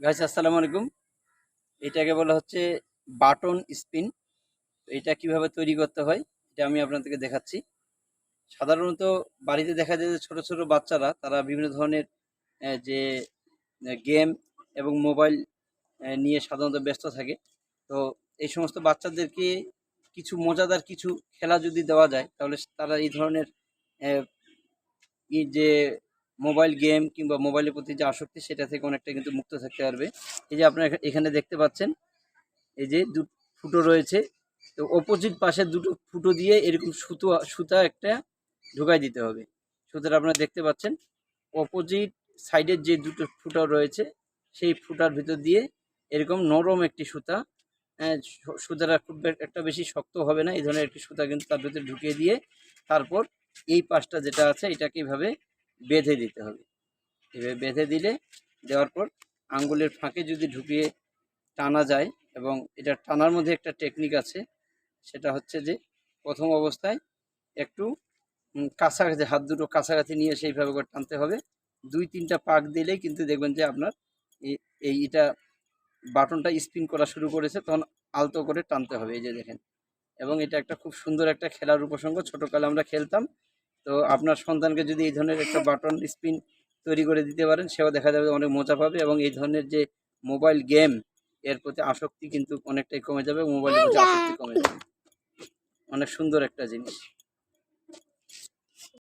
Guys আসসালামু আলাইকুম। এটাকে বলা হচ্ছে বাটন স্পিন। এটা কীভাবে তৈরি করতে হয়, এটা আমি আপনাদেরকে দেখাচ্ছি। সাধারণত বাড়িতে দেখা যায় যে ছোট ছোট বাচ্চারা, তারা বিভিন্ন ধরনের যে গেম এবং মোবাইল নিয়ে সাধারণত ব্যস্ত থাকে। তো এই সমস্ত বাচ্চাদেরকে কিছু মজাদার কিছু খেলা যদি দেওয়া যায়, তাহলে তারা এই ধরনের যে মোবাইল গেম কিংবা মোবাইলের প্রতি যে আসক্তি সেটা থেকে অনেকটা কিন্তু মুক্ত থাকতে পারবে। এই যে আপনারা এখা- এখানে দেখতে পাচ্ছেন এই যে দু ফুটো রয়েছে। তো অপোজিট পাশে দুটো ফুটো দিয়ে এরকম সুতো সুতা একটা ঢুকাই দিতে হবে। সুতরাং আপনারা দেখতে পাচ্ছেন অপোজিট সাইডের যে দুটো ফুটো রয়েছে সেই ফুটার ভিতর দিয়ে এরকম নরম একটি সুতা হ্যাঁ, সুতাটা খুব একটা বেশি শক্ত হবে না এই ধরনের একটি সুতা কিন্তু তার ভিতরে ঢুকিয়ে দিয়ে তারপর এই পাশটা যেটা আছে এটাকে এভাবে বেঁধে দিতে হবে। এভাবে বেঁধে দিলে দেওয়ার পর আঙ্গুলের ফাঁকে যদি ঢুকিয়ে টানা যায় এবং এটা টানার মধ্যে একটা টেকনিক আছে, সেটা হচ্ছে যে প্রথম অবস্থায় একটু কাছাকাছি, হাত দুটো কাছাকাছি নিয়ে সেইভাবে করে টানতে হবে। দুই, তিনটা পাক দিলেই কিন্তু দেখবেন যে আপনার এই এটা বাটনটা স্পিন করা শুরু করেছে, তখন আলতো করে টানতে হবে। এই যে দেখেন, এবং এটা একটা খুব সুন্দর একটা খেলার উপসঙ্গ ছোটোকালে আমরা খেলতাম তো আপনার সন্তানকে যদি এই ধরনের একটা বাটন স্পিন তৈরি করে দিতে পারেন, সেও দেখা যাবে অনেক মজা পাবে এবং এই ধরনের যে মোবাইল গেম, এর প্রতি আসক্তি কিন্তু অনেকটাই কমে যাবে মোবাইলের প্রতি আসক্তি কমে যাবে। অনেক সুন্দর একটা জিনিস।